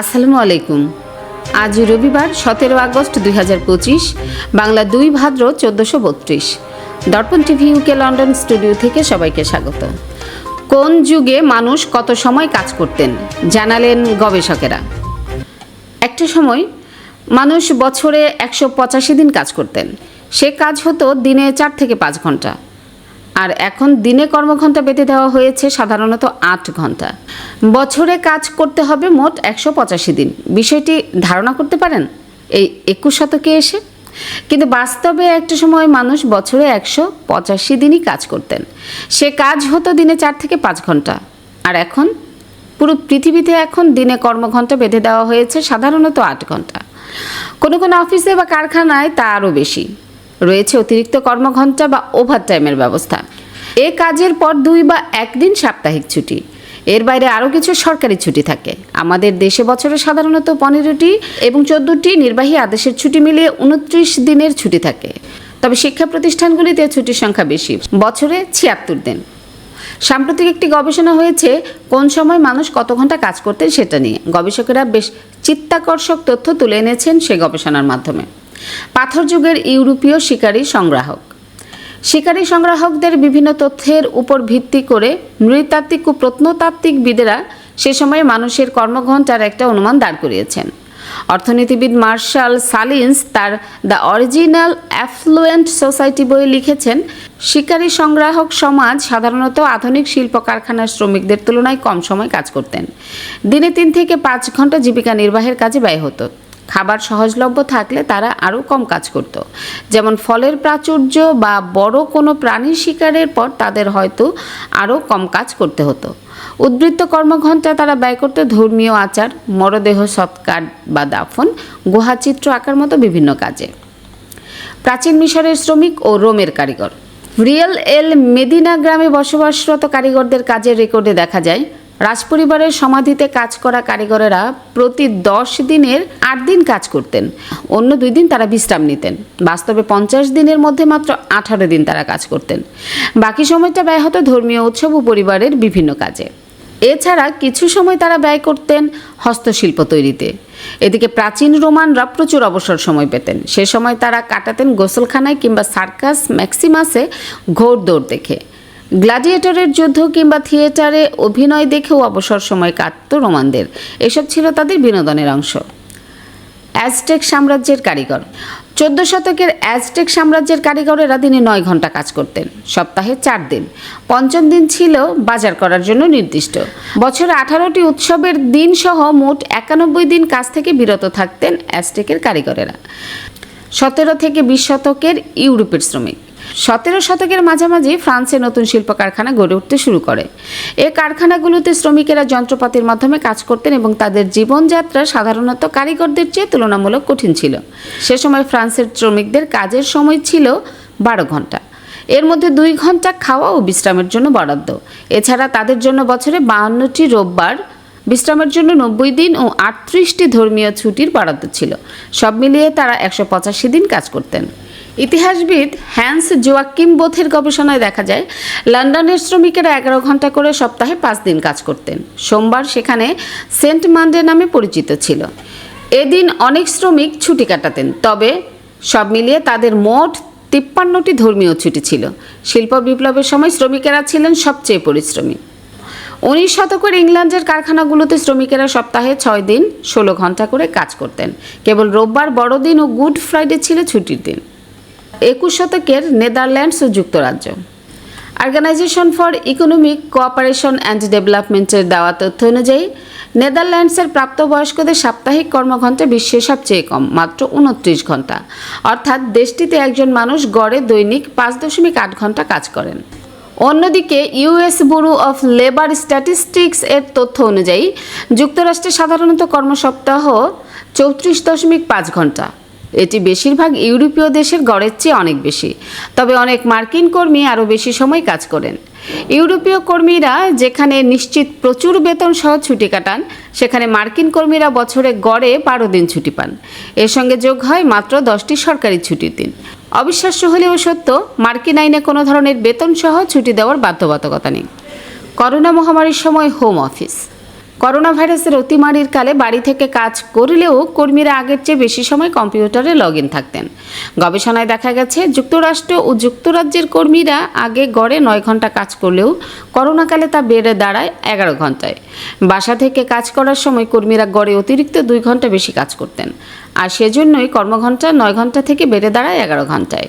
আসসালামু আলাইকুম। আজ রবিবার সতেরো আগস্ট দুই হাজার পঁচিশ, বাংলা দুই ভাদ্র চোদ্দোশো বত্রিশ। দর্পণ টিভি ইউকে লন্ডন স্টুডিও থেকে সবাইকে স্বাগত। কোন যুগে মানুষ কত সময় কাজ করতেন, জানালেন গবেষকেরা। একটা সময় মানুষ বছরে একশো পঁচাশি দিন কাজ করতেন। সে কাজ হতো দিনে চার থেকে পাঁচ ঘণ্টা। আর এখন দিনে কর্মঘণ্টা বেঁধে দেওয়া হয়েছে সাধারণত আট ঘণ্টা বছরে কাজ করতে হবে মোট একশো পঁচাশি দিন। বিষয়টি ধারণা করতে পারেন? এই একুশ শতকে এসে? কিন্তু বাস্তবে একটা সময় মানুষ বছরে একশো পঁচাশি দিনই কাজ করতেন। সে কাজ হতো দিনে চার থেকে পাঁচ ঘণ্টা আর এখন? পুরো পৃথিবীতে এখন দিনে কর্মঘণ্টা বেঁধে দেওয়া হয়েছে সাধারণত আট ঘণ্টা কোনো কোনো অফিসে বা কারখানায় তা আরও বেশি। রয়েছে অতিরিক্ত কর্মঘণ্টা বা ওভার টাইমের ব্যবস্থা। এ কাজের পর দুই বা একদিন সাপ্তাহিক ছুটি। এর বাইরে আরও কিছু সরকারি ছুটি থাকে। আমাদের দেশে বছরে সাধারণত পনেরোটি এবং চোদ্দোটি নির্বাহী আদেশের ছুটি মিলিয়ে উনত্রিশ দিনের ছুটি থাকে। তবে শিক্ষা প্রতিষ্ঠানগুলিতে ছুটির সংখ্যা বেশি। বছরে ছিয়াত্তর দিন। সাম্প্রতিক একটি গবেষণা হয়েছে কোন সময় মানুষ কত ঘণ্টা কাজ করতেন সেটা নিয়ে। গবেষকেরা বেশ চিত্তাকর্ষক তথ্য তুলে এনেছেন সে গবেষণার মাধ্যমে। পাথর যুগের ইউরোপীয় শিকারী সংগ্রাহক। শিকারী সংগ্রাহকদের বিভিন্ন তথ্যের উপর ভিত্তি করে নৃতাত্ত্বিক ও প্রত্নতাত্ত্বিকবিদেরা সে সময়ে মানুষের কর্মঘণ্টার একটা অনুমান দাঁড় করিয়েছেন। অর্থনীতিবিদ মার্শাল সালিন্স তার দ্য অরিজিনাল অ্যাফ্লুয়েন্ট সোসাইটি বইয়ে লিখেছেন, শিকারী সংগ্রাহক সমাজ সাধারণত আধুনিক শিল্প কারখানার শ্রমিকদের তুলনায় কম সময় কাজ করতেন। দিনে তিন থেকে পাঁচ ঘণ্টা জীবিকা নির্বাহের কাজে ব্যয় হতো। খাবার সহজলভ্য থাকলে তারা আরও কম কাজ করত। যেমন ফলের প্রাচুর্য বা বড় কোনো প্রাণী শিকারের পর তাদের হয়তো আরও কম কাজ করতে হতো। উদ্বৃত্ত কর্মঘণ্টা তারা ব্যয় করতে ধর্মীয় আচার, মরদেহ সৎকার বা দাফন গুহাচিত্র আঁকার মতো বিভিন্ন কাজে। প্রাচীন মিশরের শ্রমিক ও রোমের কারিগর। রিয়েল এল মেদিনা গ্রামে বসবাসরত কারিগরদের কাজের রেকর্ডে দেখা যায় রাজপরিবারের সমাধিতে কাজ করা কারিগরেরা প্রতি দশ দিনের আট দিন কাজ করতেন। অন্য দুই দিন তারা বিশ্রাম নিতেন। বাস্তবে পঞ্চাশ দিনের মধ্যে মাত্র আঠারো দিন তারা কাজ করতেন। বাকি সময়টা ব্যয় হতো ধর্মীয় উৎসব ও পরিবারের বিভিন্ন কাজে। এছাড়া কিছু সময় তারা ব্যয় করতেন হস্তশিল্প তৈরিতে। এদিকে প্রাচীন রোমানরা প্রচুর অবসর সময় পেতেন। সে সময় তারা কাটাতেন গোসলখানায় কিংবা সার্কাস ম্যাক্সিমাসে ঘোড়দৌড় দেখে। গ্ল্যাডিয়েটরের যুদ্ধ কিংবা থিয়েটারে অভিনয় দেখেও অবসর সময় কাটত রোমানদের। এসব ছিল তাদের বিনোদনের অংশ। অ্যাজটেক সাম্রাজ্যের কারিগর। চোদ্দ শতকের অ্যাজটেক সাম্রাজ্যের কারিগরেরা দিনে নয় ঘণ্টা কাজ করতেন, সপ্তাহে চার দিন। পঞ্চম দিন ছিল বাজার করার জন্য নির্দিষ্ট। বছরে আঠারোটি উৎসবের দিন সহ মোট একানব্বই দিন কাজ থেকে বিরত থাকতেন অ্যাজটেকের কারিগরেরা। সতেরো থেকে বিশ শতকের ইউরোপের শ্রমিক। সতেরো শতকের মাঝামাঝি ফ্রান্সে নতুন শিল্প কারখানা গড়ে উঠতে শুরু করে। এ কারখানাগুলোতে শ্রমিকেরা যন্ত্রপাতির মাধ্যমে কাজ করতেন এবং তাদের জীবনযাত্রা সাধারণত কারিগরদের চেয়ে তুলনামূলক কঠিন ছিল। সে সময় ফ্রান্সের শ্রমিকদের কাজের সময় ছিল বারো ঘণ্টা। এর মধ্যে দুই ঘণ্টা খাওয়া ও বিশ্রামের জন্য বরাদ্দ। এছাড়া তাদের জন্য বছরে বাহান্নটি রোববার, বিশ্রামের জন্য নব্বই দিন ও আটত্রিশটি ধর্মীয় ছুটির বরাদ্দ ছিল। সব মিলিয়ে তারা একশো পঁচাশি দিন কাজ করতেন। ইতিহাসবিদ হ্যান্স জোয়াকিম বোথের গবেষণায় দেখা যায়, লন্ডনের শ্রমিকেরা এগারো ঘণ্টা করে সপ্তাহে পাঁচ দিন কাজ করতেন। সোমবার সেখানে সেন্ট মান্ডে নামে পরিচিত ছিল। এদিন অনেক শ্রমিক ছুটি কাটাতেন, তবে সব মিলিয়ে তাদের মোট তিপ্পান্নটি ধর্মীয় ছুটি ছিল। শিল্প বিপ্লবের সময় শ্রমিকেরা ছিলেন সবচেয়ে পরিশ্রমী। উনিশ শতকের ইংল্যান্ডের কারখানাগুলোতে শ্রমিকেরা সপ্তাহে ছয় দিন, ষোলো ঘণ্টা করে কাজ করতেন। কেবল রোববার বড়দিন ও গুড ফ্রাইডে ছিল ছুটির দিন। একুশ শতকের নেদারল্যান্ডস ও যুক্তরাজ্য। Organisation for economic cooperation and ডেভেলপমেন্টের দেওয়া তথ্য অনুযায়ী, নেদারল্যান্ডসের প্রাপ্তবয়স্কদের সাপ্তাহিক কর্মঘণ্টা বিশ্বের সবচেয়ে কম, মাত্র উনত্রিশ ঘণ্টা অর্থাৎ দেশটিতে একজন মানুষ গড়ে দৈনিক পাঁচ দশমিক আট ঘণ্টা কাজ করেন। অন্যদিকে US bureau of labour statistics এর তথ্য অনুযায়ী, যুক্তরাষ্ট্রে সাধারণত কর্মসপ্তাহ চৌত্রিশ দশমিক পাঁচ ঘণ্টা এটি বেশিরভাগ ইউরোপীয় দেশের গড়ের চেয়ে অনেক বেশি। তবে অনেক মার্কিন কর্মী আরও বেশি সময় কাজ করেন। ইউরোপীয় কর্মীরা যেখানে নিশ্চিত প্রচুর বেতন সহ ছুটি কাটান, সেখানে মার্কিন কর্মীরা বছরে গড়ে বারো দিন ছুটি পান। এর সঙ্গে যোগ হয় মাত্র দশটি সরকারি ছুটির দিন। অবিশ্বাস্য হলেও সত্য, মার্কিন আইনে কোনো ধরনের বেতন সহ ছুটি দেওয়ার বাধ্যবাধকতা নেই। করোনা মহামারীর সময় হোম অফিস। করোনা ভাইরাসের অতিমারির কালে বাড়ি থেকে কাজ করলেও কর্মীরা আগের চেয়ে বেশি সময় কম্পিউটারে লগ ইন থাকতেন। গবেষণায় দেখা গেছে, যুক্তরাষ্ট্র ও যুক্তরাজ্যের কর্মীরা আগে গড়ে নয় ঘণ্টা কাজ করলেও করোনাকালে তা বেড়ে দাঁড়ায় এগারো ঘন্টায়। বাসা থেকে কাজ করার সময় কর্মীরা গড়ে অতিরিক্ত দুই ঘণ্টা বেশি কাজ করতেন। আর সেজন্যই কর্মঘণ্টা নয় ঘণ্টা থেকে বেড়ে দাঁড়ায় এগারো ঘন্টায়।